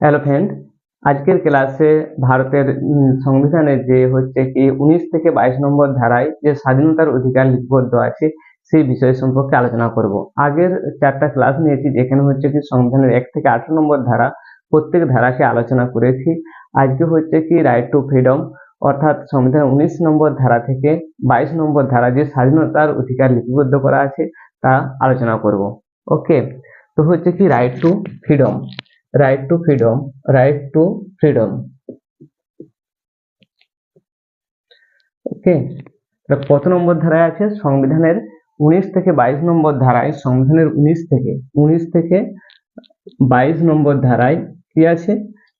Hello friend আজকের ক্লাসে ভারতের উম, সংবিধানের যে হচ্ছে কি উনিশ থেকে বাইশ নম্বর ধারায় যে স্বাধীনতার অধিকার লিপিবদ্ধ আছে সেই বিষয় সম্পর্কে আলোচনা করব। আগের চারটা ক্লাস নিয়েছি যেখানে হচ্ছে কি সংবিধানের এক থেকে আঠারো নম্বর ধারা প্রত্যেক ধারাকে আলোচনা করেছি। আজকে হচ্ছে কি রাইট টু ফ্রিডম অর্থাৎ সংবিধানের উনিশ নম্বর ধারা থেকে বাইশ নম্বর ধারা যে স্বাধীনতার অধিকার লিপিবদ্ধ করা আছে তা আলোচনা করব। ওকে তো হচ্ছে কি right to freedom right to freedom right to freedom okay কত নম্বর ধারায় আছে সংবিধানের উনিশ থেকে বাইশ নম্বর ধারায়, সংবিধানের উনিশ থেকে উনিশ থেকে বাইশ নম্বর ধারায় কি আছে?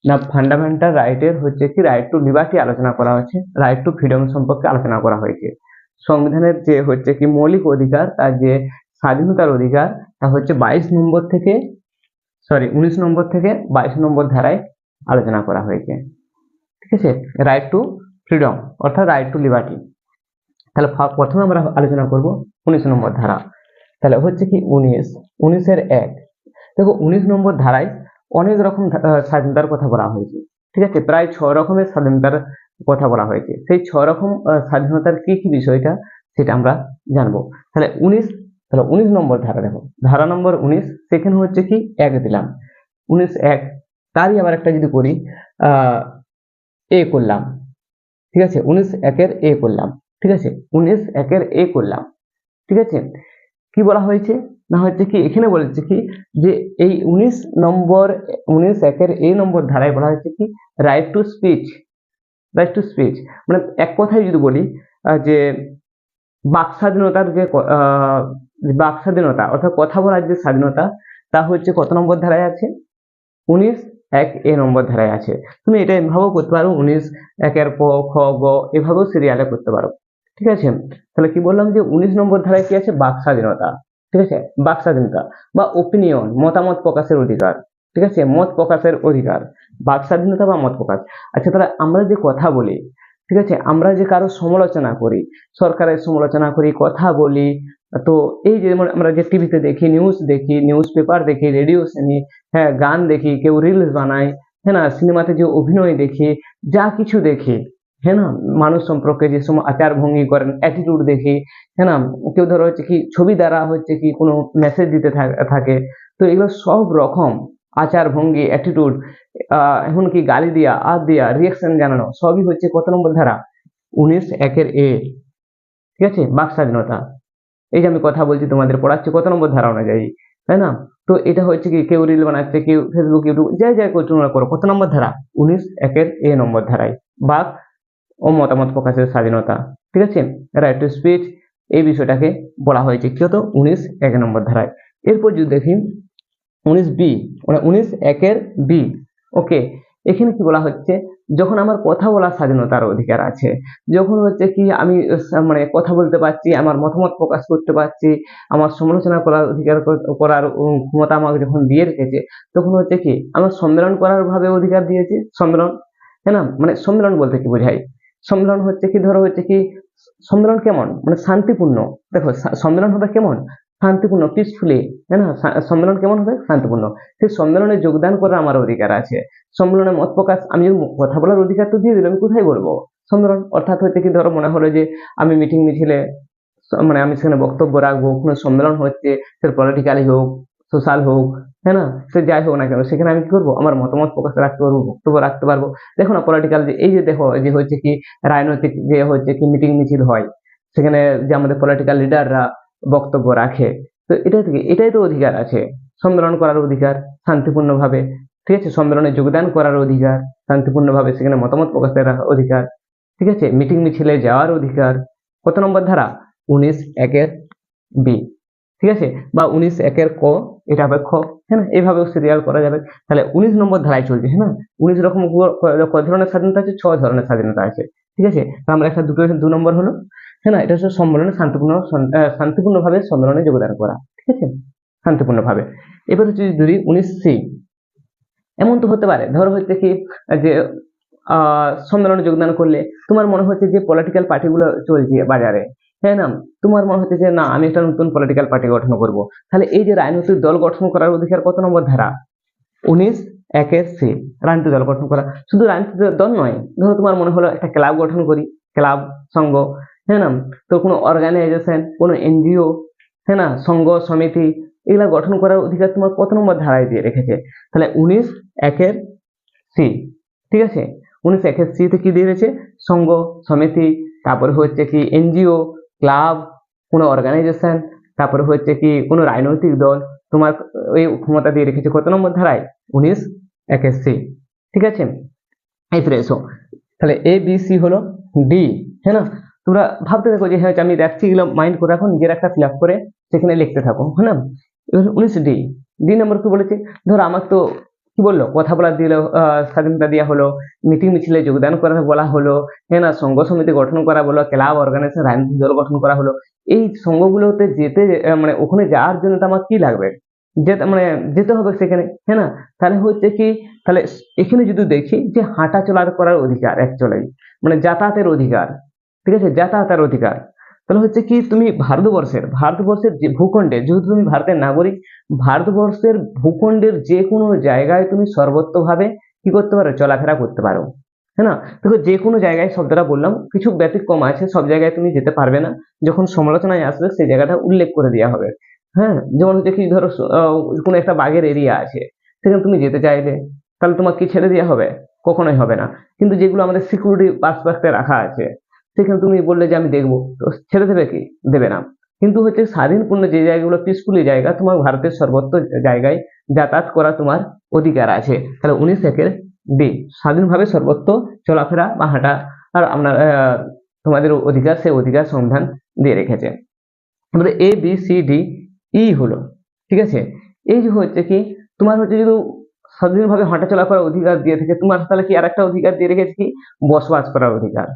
না ফান্ডামেন্টাল রাইটের হচ্ছে কি রাইট টু লিবার্টি আলোচনা করা হয়েছে রাইট টু ফ্রিডম সম্পর্কে আলোচনা করা হয়েছে। সংবিধানের যে হচ্ছে কি মৌলিক অধিকার, তার যে স্বাধীনতার অধিকার, তা হচ্ছে বাইশ নম্বর থেকে সরি উনিশ নম্বর থেকে বাইশ নম্বর ধারায় আলোচনা করা হয়েছে। ঠিক আছে? রাইট টু ফ্রিডম অর্থাৎ রাইট টু লিবার্টি তাহলে প্রথমে আমরা আলোচনা করব উনিশ নম্বর ধারা। তাহলে হচ্ছে কি উনিশ? উনিশের এক। দেখো, উনিশ নম্বর ধারায় অনেক রকম স্বাধীনতার কথা বলা হয়েছে। ঠিক আছে? প্রায় ছ রকমের স্বাধীনতার কথা বলা হয়েছে। সেই ছ রকম স্বাধীনতার কি কি বিষয়টা, সেটা আমরা জানব। তাহলে উনিশ তাহলে উনিশ নম্বর ধারা দেখো। ধারা নম্বর উনিশ, সেখানে হচ্ছে কি, এক দিলাম। উনিশ এক, তারই আবার একটা যদি করি এ করলাম। ঠিক আছে? উনিশ একের এ করলাম। ঠিক আছে? উনিশ একের এ করলাম। ঠিক আছে? কি বলা হয়েছে? না হচ্ছে কি, এখানে বলেছে কি, যে এই উনিশ নম্বর, উনিশ একের এ নম্বর ধারায় বলা হয়েছে কি right to speech right to speech মানে এক কথায় যদি বলি যে বাক স্বাধীনতার যে বাক স্বাধীনতা অর্থাৎ কথা বলার যে স্বাধীনতা, তা হচ্ছে কত নম্বর ধারায় আছে? উনিশ এক এ নম্বর ধারায় আছে। তুমি এটা এভাবেও করতে পারো, উনিশ একের প, খ, গ, এভাবেও সিরিয়ালে করতে পারো। ঠিক আছে? তাহলে কি বললাম যে উনিশ নম্বর ধারায় কি আছে? বাক স্বাধীনতা। ঠিক আছে? বাক স্বাধীনতা বা ওপিনিয়ন মতামত প্রকাশের অধিকার। ঠিক আছে? মত প্রকাশের অধিকার। বাক স্বাধীনতা বা মত প্রকাশ। আচ্ছা তাহলে আমরা যে কথা বলি, ঠিক আছে? আমরা যে কারও সমালোচনা করি, সরকারের সমালোচনা করি, কথা বলি তো এই যে আমরা যে টিভিতে দেখি নিউজ দেখি নিউজ পেপার দেখি রেডিও শুনি হ্যাঁ গান দেখি, কেউ রিলস বানায় হ্যাঁ না সিনেমাতে যে অভিনয় দেখি, যা কিছু দেখি হ্যাঁ না, মানুষ সম্পর্কে যে সময় আচার ভঙ্গি করেন অ্যাটিটিউড দেখি হ্যাঁ না, কেউ ধরো হচ্ছে কি, ছবি দ্বারা হচ্ছে কি কোনো মেসেজ দিতে থাকে, তো এগুলো সব রকম আচার ভঙ্গি অ্যাটিটিউড এমনকি গালি দিয়া আর দিয়া রিয়াকশন জানানো, সবই হচ্ছে কত নম্বর ধারা? উনিশ একের এ, ঠিক আছে? বাক স্বাধীনতা। এই যে আমি কথা বলছি তোমাদের পড়াচ্ছি, কত নম্বর ধারা অনুযায়ী, তাই না? তো এটা হচ্ছে কি, কেউ রিল বানাচ্ছে, কেউ ফেসবুক ইউটিউব যাই যাই করছ তোমরা করো, কত নম্বর ধারা? উনিশ একের এ নম্বর ধারায়, বাক ও মতামত প্রকাশের স্বাধীনতা, ঠিক আছে? রাইট টু স্পিচ এই বিষয়টাকে বলা হয়েছে, কি হতো? উনিশ এক নম্বর ধারায়। এরপর যদি দেখি, উনিশ বি মানে উনিশ একের বি ওকে এখানে কি বলা হচ্ছে? যখন আমার কথা বলার স্বাধীনতার অধিকার আছে, যখন হচ্ছে কি আমি মানে কথা বলতে পারছি, আমার মতামত প্রকাশ করতে পারছি, আমার সমালোচনা করার অধিকার করার ক্ষমতা আমাকে যখন দিয়ে রেখেছে, তখন হচ্ছে কি আমার সম্মেলন করার ভাবে অধিকার দিয়েছে? সম্মেলন? হ্যাঁ না? মানে সম্মেলন বলতে কি বোঝায়? সম্মেলন হচ্ছে কি, ধরো হচ্ছে কি, সম্মেলন কেমন? মানে শান্তিপূর্ণ। দেখো সম্মেলন হবে কেমন? শান্তিপূর্ণ পিসফুলি তাই না? সম্মেলন কেমন হবে? শান্তিপূর্ণ। সেই সম্মেলনে যোগদান করার আমার অধিকার আছে। সম্মেলনে মত প্রকাশ, আমি কথা বলার অধিকার তো দিয়ে দিলাম আমি কোথায় বলব? সম্মেলন, অর্থাৎ হচ্ছে কি ধরো মনে হলো যে, আমি মিটিং মিছিলে মানে আমি সেখানে বক্তব্য রাখব, কোনো সম্মেলন হচ্ছে সে পলিটিক্যালি হোক সোশ্যাল হোক হ্যাঁ না? সে যাই হোক না কেন, সেখানে আমি কি করব? আমার মতামত প্রকাশ রাখতে পারব, বক্তব্য রাখতে পারব। দেখো না পলিটিক্যাল যে, এই যে দেখো যে হচ্ছে কি, রাজনৈতিক যে হচ্ছে কি মিটিং মিছিল হয়, সেখানে যে আমাদের পলিটিক্যাল লিডাররা বক্তব্য রাখে। তো এটাই থেকে, এটাই তো অধিকার আছে। সম্মেলন করার অধিকার, শান্তিপূর্ণভাবে, ঠিক আছে? সম্মেলনে যোগদান করার অধিকার, শান্তিপূর্ণভাবে সেখানে মতামত প্রকাশের অধিকার, ঠিক আছে? মিটিং মিছিলে যাওয়ার অধিকার। কত নম্বর ধারা? উনিশ একের বি ঠিক আছে? বা উনিশ একের ক, এটা খ হ্যাঁ না? এইভাবেও সিরিয়াল করা যাবে। তাহলে উনিশ নম্বর ধারায় চলছে হ্যাঁ উনিশ রকম ক- ধরনের স্বাধীনতা আছে, ছ ধরনের স্বাধীনতা আছে, ঠিক আছে? আমরা একটা দুটো, দু নম্বর হলো। হ্যাঁ না, এটা হচ্ছে সম্মেলনে শান্তিপূর্ণ শান্তিপূর্ণভাবে সম্মেলনে যোগদান করা, ঠিক আছে? শান্তিপূর্ণভাবে। এবার হচ্ছে যদি উনিশ সি, এমন তো হতে পারে। ধরো হচ্ছে কি, যে সম্মেলনে যোগদান করলে তোমার মনে হচ্ছে যে পলিটিক্যাল পার্টিগুলো চলছে বাজারে হ্যাঁ না? তোমার মনে হচ্ছে যে না, আমি একটা নতুন পলিটিক্যাল পার্টি গঠন করব। তাহলে এই যে রাজনৈতিক দল গঠন করার অধিকার কত নম্বর ধারা? উনিশ, একের সি রাজনীতি দল গঠন করা। শুধু রাজনীতি দল নয়, ধরো তোমার মনে হলো একটা ক্লাব গঠন করি, ক্লাব, সংঘ হ্যাঁ না তো কোনো অর্গানাইজেশন কোনো এনজিও হ্যাঁ না সংঘ সমিতি এগুলা গঠন করার অধিকার তোমার কত নম্বর ধারায় দিয়ে রেখেছে তাহলে উনিশ একের সি ঠিক আছে উনিশ একের সিতে কি দিয়ে রয়েছে সংঘ সমিতি তারপরে হচ্ছে কি এনজিও ক্লাব কোনো অর্গানাইজেশন তারপরে হচ্ছে কি কোনো রাজনৈতিক দল তোমার ওই ক্ষমতা দিয়ে রেখেছে কত নম্বর ধারায় উনিশ একের সি ঠিক আছে এই ফিরে এসো তাহলে এ বি সি হলো ডি হ্যাঁ না তোমরা ভাবতে থাকো যে হ্যাঁ আমি দেখছি এগুলো মাইন্ড করে রাখো, নিজের একটা ফিল করে সেখানে লিখতে থাকো হ্যাঁ এবার উনিশ ডি ডি নম্বর কি বলেছে? ধর আমার তো কি বলল? কথা বলা দিল স্বাধীনতা দেওয়া হলো, মিটিং মিছিলে যোগদান করা বলা হলো হ্যাঁ না? সংঘ সমিতি গঠন করা বলো, ক্লাব অর্গানাইজেশন রাজনৈতিক দল গঠন করা হলো। এই সংঘগুলোতে যেতে মানে ওখানে যাওয়ার জন্য তো আমার কি লাগবে? যেতে মানে যেতে হবে সেখানে হ্যাঁ না? তাহলে হচ্ছে কি, তাহলে এখানে যদি দেখি যে হাঁটা চলার করার অধিকার অ্যাকচুয়ালি মানে যাতায়াতের অধিকার ঠিক আছে? যাতায়াতের অধিকার। তাহলে হচ্ছে কি, তুমি ভারতবর্ষের ভারতবর্ষের যে ভূখণ্ডে, যেহেতু তুমি ভারতের নাগরিক, ভারতবর্ষের ভূখণ্ডের যে কোনো জায়গায় তুমি সর্বত্রভাবে কি করতে পারো? চলাফেরা করতে পারো। হ্যাঁ না? দেখো যে কোনো জায়গায় শব্দটা বললাম, কিছু ব্যতিক্রম আছে, সব জায়গায় তুমি যেতে পারবে না। যখন সমালোচনায় আসবে, সেই জায়গাটা উল্লেখ করে দেওয়া হবে। হ্যাঁ? যেমন হচ্ছে কি, ধরো কোনো একটা বাঘের এরিয়া আছে, সেখানে তুমি যেতে চাইবে, তাহলে তোমাকে কি ছেড়ে দেওয়া হবে? কখনোই হবে না। কিন্তু যেগুলো আমাদের সিকিউরিটি পার্সপেক্টে রাখা আছে সেখানে তুমি বললে যে আমি দেখব। তো ছেড়ে দেবে কি? দেবে না। কিন্তু হচ্ছে স্বাধীনপূর্ণ যে জায়গাগুলো পিসফুলি জায়গা, তোমার ভারতের সর্বত্র জায়গায় যাতায়াত করা তোমার অধিকার আছে। তাহলে উনিশ একের ডি স্বাধীনভাবে সর্বত্র চলাফেরা বা হাঁটা আর আপনার তোমাদের অধিকার সেই অধিকার সংবিধান দিয়ে রেখেছে। এবারে A B C D E হলো। ঠিক আছে? এই যে হচ্ছে কি, তোমার হচ্ছে যদি স্বাধীনভাবে হাঁটাচলা করার অধিকার দিয়ে থাকে, তোমার তাহলে কি আর একটা অধিকার দিয়ে রেখেছে কি? বসবাস করার অধিকার।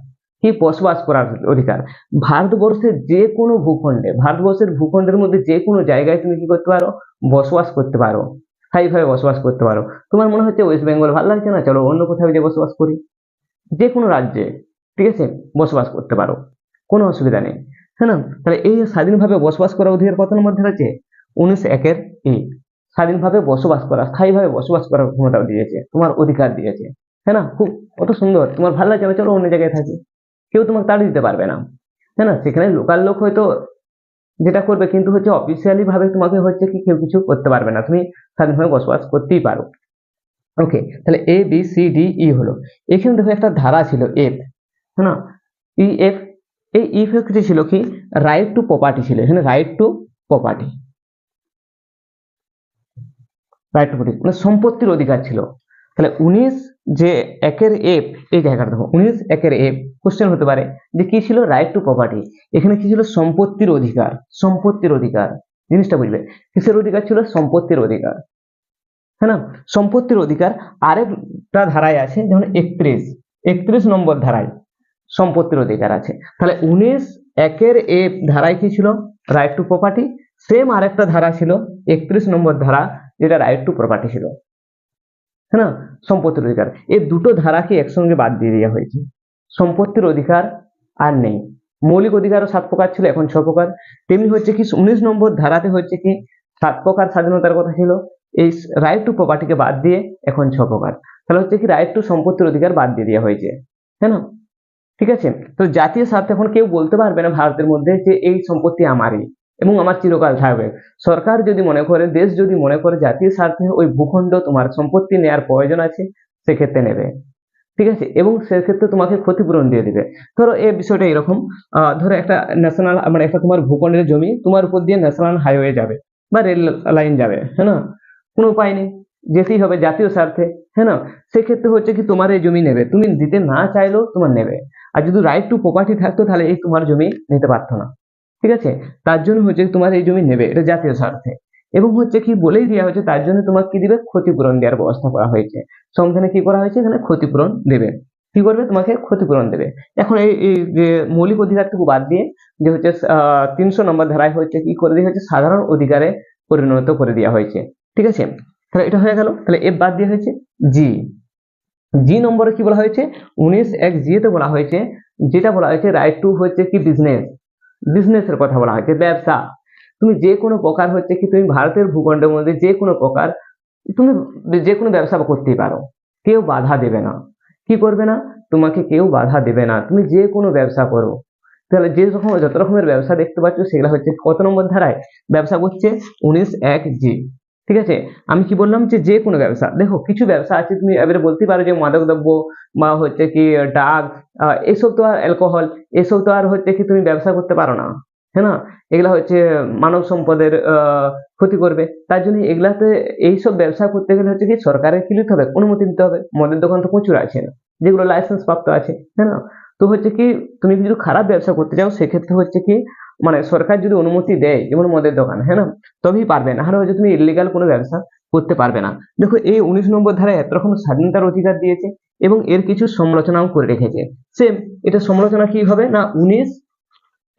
কি বসবাস করার অধিকার। ভারতবর্ষের যে কোনো ভূখণ্ডে, ভারতবর্ষের ভূখণ্ডের মধ্যে যে কোনো জায়গায় তুমি কি করতে পারো? বসবাস করতে পারো। স্থায়ীভাবে বসবাস করতে পারো। তোমার মনে হচ্ছে ওয়েস্ট বেঙ্গল ভালো লাগছে না? চলো অন্য কোথাও গিয়ে বসবাস করি। যে কোনো রাজ্যে, ঠিক আছে, বসবাস করতে পারো। কোনো অসুবিধা নেই। হ্যাঁ না? তাহলে এই স্বাধীনভাবে বসবাস করার অধিকার কত মধ্যে রয়েছে? উনিশ একের ই স্বাধীনভাবে বসবাস করা, স্থায়ীভাবে বসবাস করার ক্ষমতাও দিয়েছে। তোমার অধিকার দিয়েছে। হ্যাঁ না? খুব, কত সুন্দর। তোমার ভালো লাগছে চলো অন্য জায়গায় থাকি। কেউ তোমাকে তাড়িয়ে দিতে পারবে না। হ্যাঁ না? সেখানে লোকাল লোক হয়তো যেটা করবে, কিন্তু হচ্ছে অফিসিয়ালি ভাবে তোমাকে হচ্ছে কি কেউ কিছু করতে পারবে না। তুমি স্বাধীনভাবে বসবাস করতেই পারো। ওকে তাহলে A B C D E হলো। এখানে দেখো একটা ধারা ছিল এফ হ্যাঁ না? ই এফ এই ই ফ্যাক্টরি ছিল কি? রাইট টু প্রপার্টি ছিল। এখানে right to property right to property মানে সম্পত্তির অধিকার ছিল। তাহলে উনিশ যে একের এফ এই জায়গাটা দেখো উনিশ একের এফ কোশ্চেন হতে পারে যে কি ছিল রাইট টু প্রপার্টি এখানে কি ছিল? সম্পত্তির অধিকার সম্পত্তির অধিকার, জিনিসটা বুঝবে কিসের অধিকার ছিল? সম্পত্তির অধিকার হ্যাঁ না? সম্পত্তির অধিকার আরেকটা ধারায় আছে, যেমন একত্রিশ একত্রিশ নম্বর ধারায় সম্পত্তির অধিকার আছে। তাহলে উনিশ একের এ ধারায় কি ছিল? রাইট টু প্রপার্টি সেম আরেকটা ধারা ছিল, একত্রিশ নম্বর ধারা, যেটা রাইট টু প্রপার্টি ছিল। হ্যাঁ না সম্পত্তির অধিকার এই দুটো ধারাকে একসঙ্গে বাদ দিয়ে দেওয়া হয়েছে সম্পত্তির অধিকার আর নেই মৌলিক অধিকারও সাত প্রকার ছিল এখন ছ প্রকার তেমনি হচ্ছে কি উনিশ নম্বর ধারাতে হচ্ছে কি সাত প্রকার স্বাধীনতার কথা ছিল এই রাইট টু প্রপার্টিকে বাদ দিয়ে এখন ছ প্রকার তাহলে হচ্ছে কি রাইট টু সম্পত্তির অধিকার বাদ দিয়ে দেওয়া হয়েছে তাই না ঠিক আছে তো জাতীয় স্বার্থে এখন কেউ বলতে পারবে না ভারতের মধ্যে যে এই সম্পত্তি আমারই এবং আমার চিরকাল থাকবে। সরকার যদি মনে করে, দেশ যদি মনে করে জাতীয় স্বার্থে ওই ভূখণ্ড তোমার সম্পত্তি নেয়ার প্রয়োজন আছে, সেক্ষেত্রে নেবে। ঠিক আছে? এবং সেক্ষেত্রে তোমাকে ক্ষতিপূরণ দিয়ে দিবে। ধরো, এই বিষয়টা এরকম। ধরো একটা ন্যাশনাল মানে একটা তোমার ভূখণ্ডের জমি, তোমার উপর দিয়ে ন্যাশনাল হাইওয়ে যাবে বা রেল লাইন যাবে হ্যাঁ না? কোনো উপায় নেই। যেতেই হবে জাতীয় স্বার্থে হ্যাঁ না? সেক্ষেত্রে হচ্ছে কি তোমার এই জমি নেবে। তুমি দিতে না চাইলেও তোমার নেবে। আর যদি রাইট টু প্রপার্টি থাকতো, তাহলে এই তোমার জমি নিতে পারতো না। ঠিক আছে? তার জন্য হচ্ছে তোমার এই জমি নেবে, এটা জাতীয় স্বার্থে। এবং হচ্ছে কি বলেই দেওয়া হয়েছে, তার জন্য তোমাকে কি দিবে? ক্ষতিপূরণ দেওয়ার ব্যবস্থা করা হয়েছে। সংবিধানে কি করা হয়েছে? এখানে ক্ষতিপূরণ দেবে। কি করবে? তোমাকে ক্ষতিপূরণ দেবে। এখন এই যে মৌলিক অধিকারটুকু বাদ দিয়ে, যে হচ্ছে তিনশো নম্বর ধারায় হচ্ছে কি করে দেওয়া হয়েছে? সাধারণ অধিকারে পরিণত করে দেওয়া হয়েছে। ঠিক আছে? তাহলে এটা হয়ে গেল। তাহলে এফ বাদ দিয়ে হয়েছে জি। জি নম্বরে কি বলা হয়েছে? উনিশ এক জিতে বলা হয়েছে, যেটা বলা হয়েছে রাইট টু হচ্ছে কি বিজনেস বিজনেসের কথা বলা হয়েছে ব্যবসা। তুমি যে কোনো প্রকার হচ্ছে কি, তুমি ভারতের ভূখণ্ডের মধ্যে যে কোনো প্রকার, তুমি যে কোনো ব্যবসা করতেই পারো। কেউ বাধা দেবে না। কি করবে না? তোমাকে কেউ বাধা দেবে না। তুমি যে কোনো ব্যবসা করো। তাহলে যে রকম, যত রকমের ব্যবসা দেখতে পাচ্ছ, সেগুলো হচ্ছে কত নম্বর ধারায়? ব্যবসা করছে উনিশ এক জি। ঠিক আছে? আমি কি বললাম যে যে কোনো ব্যবসা, দেখো কিছু ব্যবসা আছে তুমি এবারে বলতে পারো যে মাদক দ্রব্য বা হচ্ছে কি ড্রাগ এসব তো আর অ্যালকোহল এসব তো আর হচ্ছে কি তুমি ব্যবসা করতে পারো না হ্যাঁ না? এগুলা হচ্ছে মানব সম্পদের ক্ষতি করবে। তার জন্য এগুলাতে এইসব ব্যবসা করতে গেলে হচ্ছে কি সরকারের কি নিতে হবে? অনুমতি নিতে হবে। মদের দোকান তো প্রচুর আছে না যেগুলো লাইসেন্স প্রাপ্ত আছে হ্যাঁ না? তো হচ্ছে কি তুমি যদি খারাপ ব্যবসা করতে চাও, সেক্ষেত্রে হচ্ছে কি মানে সরকার যদি অনুমতি দেয় যেমন মদের দোকান হ্যাঁ না? তবেই পারবে না। হলে হচ্ছে তুমি ইলিগাল কোনো ব্যবসা করতে পারবে না। দেখো, এই উনিশ নম্বর ধারায় এত রকম স্বাধীনতার অধিকার দিয়েছে এবং এর কিছু সমালোচনাও করে রেখেছে। সেম এটা সমালোচনা কি হবে? না, উনিশ,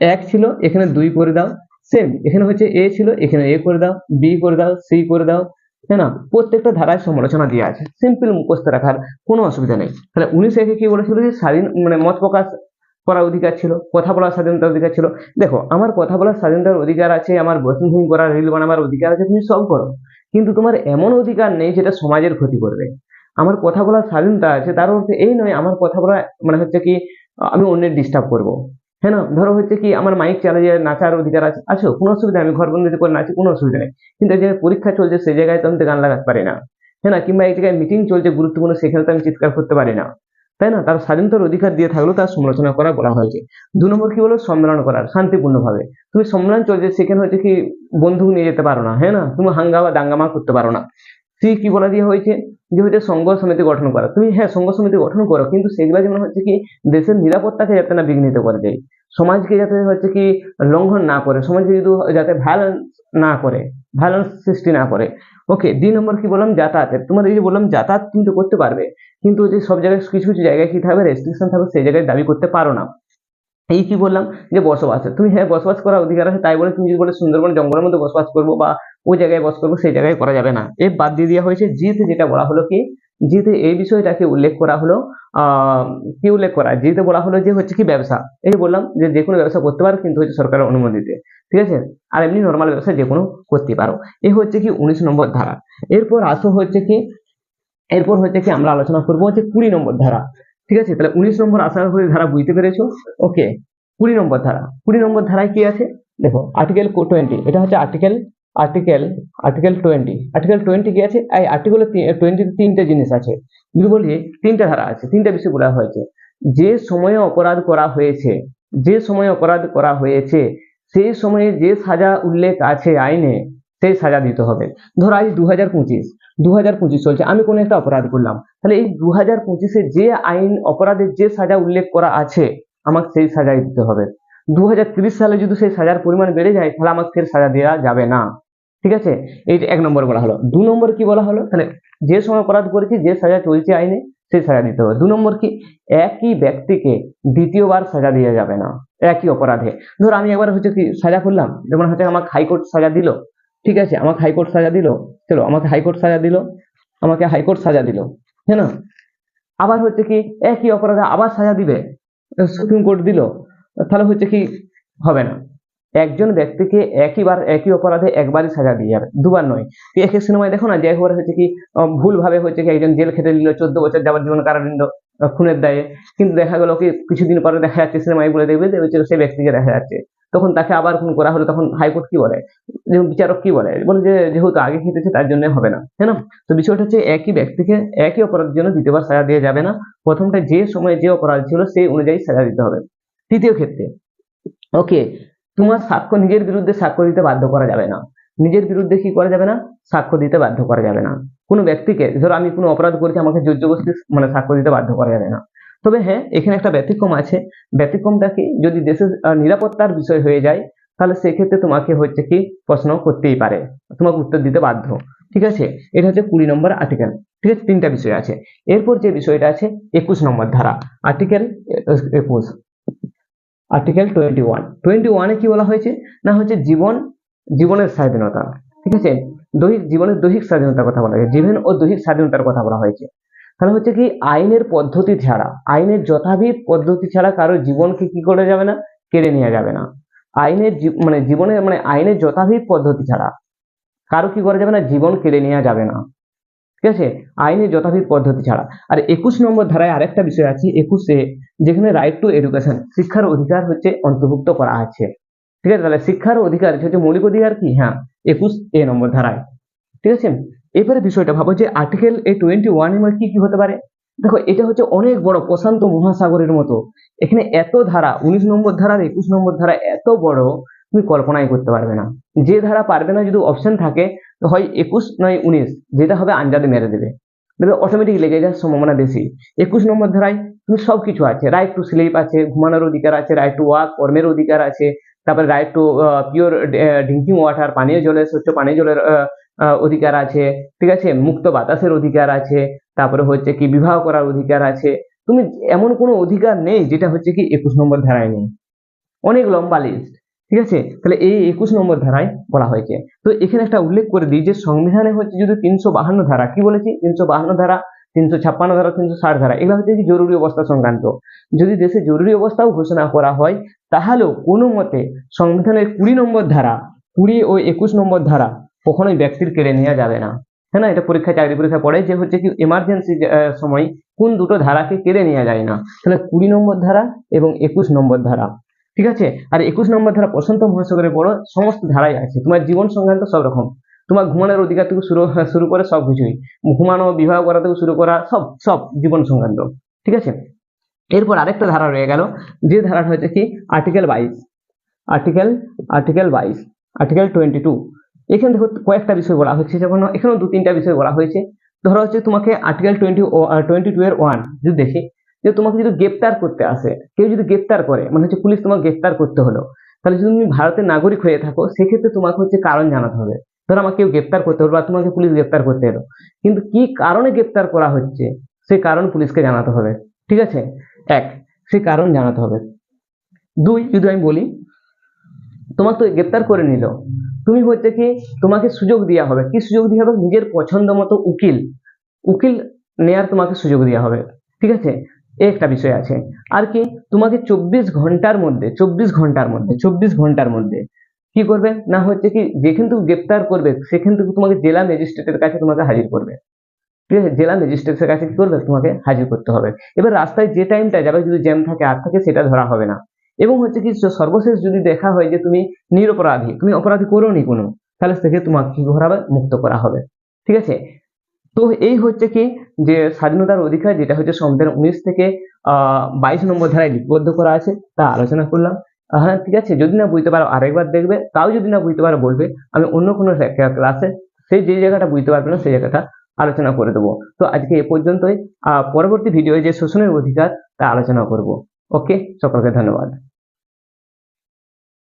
এক ছিল, এখানে দুই করে দাও। সেম এখানে হচ্ছে এ ছিল, এখানে এ করে দাও, বি করে দাও, সি করে দাও তাই না? প্রত্যেকটা ধারায় সমালোচনা দেওয়া আছে। সিম্পল মুখস্থ রাখার কোনো অসুবিধা নেই। তাহলে উনিশ একে কি বলেছিল যে স্বাধীন মানে মত প্রকাশ করার অধিকার ছিল, কথা বলার স্বাধীনতার অধিকার ছিল। দেখো, আমার কথা বলার স্বাধীনতার অধিকার আছে, আমার বসনভূমি করার রিল বানাবার অধিকার আছে, তুমি সব করো। কিন্তু তোমার এমন অধিকার নেই যেটা সমাজের ক্ষতি করবে। আমার কথা বলার স্বাধীনতা আছে, তার অর্থ এই নয়, আমার কথা বলা মানে হচ্ছে কি, আমি অন্যের ডিস্টার্ব করব। হ্যাঁ না? ধরো হচ্ছে কি, আমার মাইক চালিয়ে নাচার অধিকার আছে আছে? কোনো অসুবিধা আমি ঘর বন্দিতে করে নাচি, কোনো অসুবিধা নেই। কিন্তু জায়গায় পরীক্ষা চলছে সেই জায়গায় তো আমি গান লাগাতে পারি না। হ্যাঁ না? কিংবা এই জায়গায় মিটিং চলছে, গুরুত্বপূর্ণ, সেখানে তো আমি চিৎকার করতে পারি না। তাই না? তার স্বাধীনতার অধিকার দিয়ে থাকলেও তার সমালোচনা করা বলা হয়েছে। দু নম্বর কি বলো? সম্মেলন করার, শান্তিপূর্ণভাবে। তুমি সম্মেলন চলছে, সেখানে হচ্ছে কি বন্দুক নিয়ে যেতে পারো না হ্যাঁ না? তুমি হাঙ্গামা দাঙ্গামা করতে পারো না। সি কি বলা দিয়ে হয়েছে? যে হচ্ছে সংঘ সমিতি গঠন করা। তুমি হ্যাঁ সংঘ সমিতি গঠন করো, কিন্তু সেগুলো যেমন হচ্ছে কি দেশের নিরাপত্তাকে যাতে না বিঘ্নিত করে দেয়। সমাজকে যাতে হচ্ছে কি লঙ্ঘন না করে, সমাজকে যদি যাতে ভ্যালেন্স না করে। ভ্যালেন্স সৃষ্টি না করে। ওকে দুই নম্বর কি বললাম? যাতায়াতের। তোমাদের এই যে বললাম, যাতায়াত কিন্তু করতে পারবে, কিন্তু যে সব জায়গায় কিছু কিছু জায়গায় কি থাকবে? রেস্ট্রিকশন থাকবে, সেই জায়গায় দাবি করতে পারো না। এই কি বললাম? যে বসবাস। তুমি হ্যাঁ বসবাস করার অধিকার আছে, তাই বলে তুমি যদি বলে সুন্দরবন জঙ্গলের মধ্যে বসবাস করব বা ওই জায়গায় বস করব, সেই জায়গায় করা যাবে না। এ বাদ দিয়ে দেওয়া হয়েছে, জিতে যেটা বলা হলো কি? জিতে এই বিষয়টাকে উল্লেখ করা হলো কি উল্লেখ করা? জিতে বলা হলো যে হচ্ছে কি ব্যবসা। এই বললাম যে যে কোনো ব্যবসা করতে পারো, কিন্তু হচ্ছে সরকারের অনুমতিতে। ঠিক আছে? আর এমনি নর্মাল ব্যবসা যে কোনো করতে পারো। এই হচ্ছে কি উনিশ নম্বর ধারা। এরপর আসো হচ্ছে কি, এরপর হচ্ছে কি আমরা আলোচনা করব হচ্ছে কুড়ি নম্বর ধারা। ঠিক আছে? তাহলে উনিশ নম্বর আসার হয়ে ধারা বুঝতে পেরেছ? ওকে কুড়ি নম্বর ধারা। কুড়ি নম্বর ধারায় কি আছে? দেখো আর্টিকেল টোয়েন্টি এটা হচ্ছে article article article twenty article twenty কি আছে? এই আর্টিকেল টোয়েন্টিতে তিনটে জিনিস আছে। যদি বলি তিনটা ধারা আছে, তিনটা বিষয় বলা হয়েছে। যে সময়ে অপরাধ করা হয়েছে, যে সময়ে অপরাধ করা হয়েছে, সেই সময়ে যে সাজা উল্লেখ আছে আইনে, সেই সাজা দিতে হবে। ধরো আজ দু হাজার পঁচিশ দু হাজার পঁচিশ চলছে, আমি কোনো একটা অপরাধ করলাম। তাহলে এই দু হাজার পঁচিশে যে আইন, অপরাধের যে সাজা উল্লেখ করা আছে, আমাকে সেই সাজাই দিতে হবে। দু সালে যদি সেই সাজার পরিমাণ বেড়ে যায়, তাহলে আমাকে ফের সাজা দেওয়া যাবে না। ঠিক আছে? এইটা এক নম্বর বলা হলো। দু নম্বর কি বলা হলো? তাহলে যে সময় অপরাধ করেছি, যে সাজা চলছে আইনে, সেই সাজা দিতে হবে। দু নম্বর কি? একই ব্যক্তিকে দ্বিতীয়বার সাজা দেওয়া যাবে না। একই অপরাধে। ধর আমি একবার হচ্ছে কি সাজা করলাম, যেমন হচ্ছে আমাকে হাইকোর্ট সাজা দিল। ঠিক আছে? আমাকে হাইকোর্ট সাজা দিল। চলো, আমাকে হাইকোর্ট সাজা দিল। আমাকে হাইকোর্ট সাজা দিল। হ্যাঁ না? আবার হচ্ছে কি একই অপরাধে আবার সাজা দিবে। সুপ্রিম কোর্ট দিল। তাহলে হচ্ছে কি হবে না। একজন ব্যক্তিকে একইবার একই অপরাধে একবারই সাজা দিয়ে যাবে, দুবার নয়। এক এক সিনেমায় দেখো না, যে একবার হচ্ছে কি ভুল ভাবে হচ্ছে কি একজন জেল খেটে নিল, চোদ্দ বছর যাবজ্জীবন কারাদণ্ড খুনের দায়ে। কিন্তু দেখা গেল কি, কিছুদিন পরে দেখা যাচ্ছে সিনেমায় বলে দেখবে যে সেই ব্যক্তিকে দেখা যাচ্ছে। তখন তাকে আবার খুন করা হলো তখন হাইকোর্ট কি বলে? বিচারক কি বলে? বলে যে যেহেতু আগে খেতেছে তার জন্য হবে না, তাই না? তো বিষয়টা হচ্ছে একই ব্যক্তিকে একই অপরাধের জন্য দ্বিতীয়বার সাজা দেওয়া যাবে না। প্রথমটা যে সময় যে অপরাধ ছিল সেই অনুযায়ী সাজা দিতে হবে। তৃতীয় ক্ষেত্রে ওকে তোমার সাক্ষ্য নিজের বিরুদ্ধে সাক্ষ্য দিতে বাধ্য করা যাবে না। নিজের বিরুদ্ধে কি করা যাবে না? সাক্ষ্য দিতে বাধ্য করা যাবে না। কোনো ব্যক্তিকে, ধরো আমি কোনো অপরাধ করেছি, আমাকে জোরজবস্তি মানে সাক্ষ্য দিতে বাধ্য করা যাবে না। তবে হ্যাঁ এখানে একটা ব্যতিক্রম আছে। ব্যতিক্রমটা কি? যদি দেশের নিরাপত্তার বিষয় হয়ে যায়, তাহলে সেক্ষেত্রে তোমাকে হচ্ছে কি? প্রশ্ন করতেই পারে। তোমাকে উত্তর দিতে বাধ্য। ঠিক আছে? এটা হচ্ছে কুড়ি নম্বর আর্টিকেল ঠিক আছে? তিনটা বিষয় আছে। এরপর যে বিষয়টা আছে, একুশ নম্বর ধারা। আর্টিকেল একুশ। আর্টিকেল টোয়েন্টি ওয়ান টোয়েন্টি ওয়ানে কি বলা হয়েছে? না, হচ্ছে জীবন, জীবনের স্বাধীনতা। ঠিক আছে? দৈহিক জীবনের দৈহিক স্বাধীনতার কথা বলা হয়েছে। জীবন ও দৈহিক স্বাধীনতার কথা বলা হয়েছে। তাহলে হচ্ছে কি, আইনের পদ্ধতি ছাড়া, আইনের যথাবিধ পদ্ধতি ছাড়া কারও জীবনকে কি করে যাবে না? কেড়ে নেওয়া যাবে না। আইনের মানে জীবনের মানে আইনের যথাবিধ পদ্ধতি ছাড়া কারও কি করা যাবে না? জীবন কেড়ে নেওয়া যাবে না। ঠিক আছে? আইনের যথাবিধ পদ্ধতি ছাড়া। আর একুশ নম্বর ধারায় আরেকটা বিষয় আছে। একুশে যেখানে রাইট টু এডুকেশন শিক্ষার অধিকার হচ্ছে অন্তর্ভুক্ত করা আছে। ঠিক আছে, তাহলে শিক্ষার অধিকার হচ্ছে মৌলিক অধিকার কি? হ্যাঁ একুশ এ নম্বর ধারায়। ঠিক আছে? এবারে বিষয়টা ভাবো যে আর্টিকেল এ টোয়েন্টি ওয়ানের কি কি হতে পারে? দেখো, এটা হচ্ছে অনেক বড় প্রশান্ত মহাসাগরের মতো। এখানে এত ধারা, উনিশ নম্বর ধারার একুশ নম্বর ধারা এত বড়, তুমি কল্পনাই করতে পারবে না। যে ধারা পারবে না, যদি অপশন থাকে, তো হয় একুশ নয় উনিশ, যেটা হবে আঞ্জাদে মেরে দেবে। অটোমেটিক লেগে যাওয়ার সম্ভাবনা বেশি। একুশ নম্বর ধারায় সব কিছু আছে। রাইট টু স্লিপ আছে, ঘুমানোর অধিকার আছে রাইট টু ওয়াক কর্মের অধিকার আছে, তারপরে right to pure drinking water পানীয় জলের স্বচ্ছ পানীয় জলের অধিকার আছে, ঠিক আছে? মুক্ত বাতাসের অধিকার আছে, তারপরে হচ্ছে কি বিবাহ করার অধিকার আছে। তুমি এমন কোনো অধিকার নেই যেটা হচ্ছে কি একুশ নম্বর ধারায় নেই। অনেক লম্বা লিস্ট ঠিক আছে? তাহলে এই একুশ নম্বর ধারায় বলা হয়েছে। তো এখানে একটা উল্লেখ করে দিই যে সংবিধানে হচ্ছে যদি তিনশো বাহান্ন ধারা, কি বলেছি? তিনশো বাহান্ন ধারা তিনশো ছাপ্পান্ন ধারা, তিনশো ষাট ধারা, এগুলো হচ্ছে কি জরুরি অবস্থা সংক্রান্ত। যদি দেশে জরুরি অবস্থাও ঘোষণা করা হয়, তাহলেও কোনো মতে সংবিধানের কুড়ি নম্বর ধারা, কুড়ি ও একুশ নম্বর ধারা কখনোই ব্যক্তির কেড়ে নেওয়া যাবে না। হ্যাঁ না? এটা পরীক্ষা, চাকরি পরীক্ষা পড়ে যে হচ্ছে কি এমার্জেন্সি সময় কোন দুটো ধারাকে কেড়ে নেওয়া যায় না। তাহলে কুড়ি নম্বর ধারা এবং একুশ নম্বর ধারা, ঠিক আছে? আর একুশ নম্বর ধারা প্রশান্ত মহাসাগরের বড় সমস্ত ধারাই আছে। তোমার জীবন সংক্রান্ত সব রকম। তোমার ঘুমানোর অধিকার থেকে শুরু শুরু করে সব কিছুই ঘুমানো, বিবাহ করা থেকে শুরু করা, সব সব জীবন সংক্রান্ত। ঠিক আছে? এরপর আরেকটা ধারা রয়ে গেল, যে ধারাটা হচ্ছে কি? আর্টিকেল বাইশ। আর্টিকেল আর্টিকেল বাইশ আর্টিকেল টোয়েন্টি টু এখানে দেখো কয়েকটা বিষয় বলা হচ্ছে যেমন এখানেও দু, তিনটা বিষয় বলা হয়েছে। ধরো হচ্ছে তোমাকে আর্টিকেল টোয়েন্টি টোয়েন্টি টু এর ওয়ান যদি দেখি, যে তোমাকে যদি গ্রেপ্তার করতে আসে, কেউ যদি গ্রেপ্তার করে মানে হচ্ছে পুলিশ তোমাকে গ্রেপ্তার করতে হলো, তাহলে যদি তুমি ভারতের নাগরিক হয়ে থাকো, সেক্ষেত্রে তোমাকে হচ্ছে কারণ জানাতে হবে। ধরো আমাকে কেউ গ্রেপ্তার করতে হলো বা তোমাকে পুলিশ গ্রেপ্তার করতে এলো। কিন্তু কি কারণে গ্রেপ্তার করা হচ্ছে? সেই কারণ পুলিশকে জানাতে হবে। ঠিক আছে? এক, সে কারণ জানাতে হবে। দুই, যদি আমি বলি, তোমাকে তো গ্রেপ্তার করে নিল। তুমি হচ্ছে কি, তোমাকে সুযোগ দেওয়া হবে। কি সুযোগ দেওয়া হবে? নিজের পছন্দ মতো উকিল। উকিল নেয়ার তোমাকে সুযোগ দেওয়া হবে। ঠিক আছে? একটা বিষয় আছে। আর কি, তোমাকে চব্বিশ ঘণ্টার মধ্যে, চব্বিশ ঘণ্টার মধ্যে, চব্বিশ ঘণ্টার মধ্যে কি করবে? না হচ্ছে কি যেখান থেকে গ্রেপ্তার করবে, সেখান থেকে তোমাকে জেলা ম্যাজিস্ট্রেটের কাছে তোমাকে হাজির করবে। ঠিক আছে? জেলা ম্যাজিস্ট্রেটের কাছে কি করবে? তোমাকে হাজির করতে হবে। এবার রাস্তায় যে টাইমটা যাবে যদি জ্যাম থাকে, আর থাকে, সেটা ধরা হবে না। এবং হচ্ছে কি সর্বশেষ যদি দেখা হয় যে তুমি নিরপরাধী, তুমি অপরাধী করো নি কোনো, তাহলে সেক্ষেত্রে তোমাকে কি করা হবে? মুক্ত করা হবে। ঠিক আছে? তো এই হচ্ছে কি যে স্বাধীনতার অধিকার, যেটা হচ্ছে সংবিধান উনিশ থেকে, আহ, বাইশ নম্বর ধারায় লিপিবদ্ধ করা আছে, তা আলোচনা করলাম। হ্যাঁ ঠিক আছে, যদি না বুঝতে পারো, আরেকবার দেখবে, তাও যদি না বুঝতে পারো, বলবে, আমি অন্য কোনো ক্লাসে সেই যে জায়গাটা বুঝতে পারবে না সেই জায়গাটা আলোচনা করে দেবো। তো আজকে এ পর্যন্তই পরবর্তী ভিডিওয়ে যে শোষণের অধিকার, তা আলোচনা করব। ওকে সকলকে ধন্যবাদ।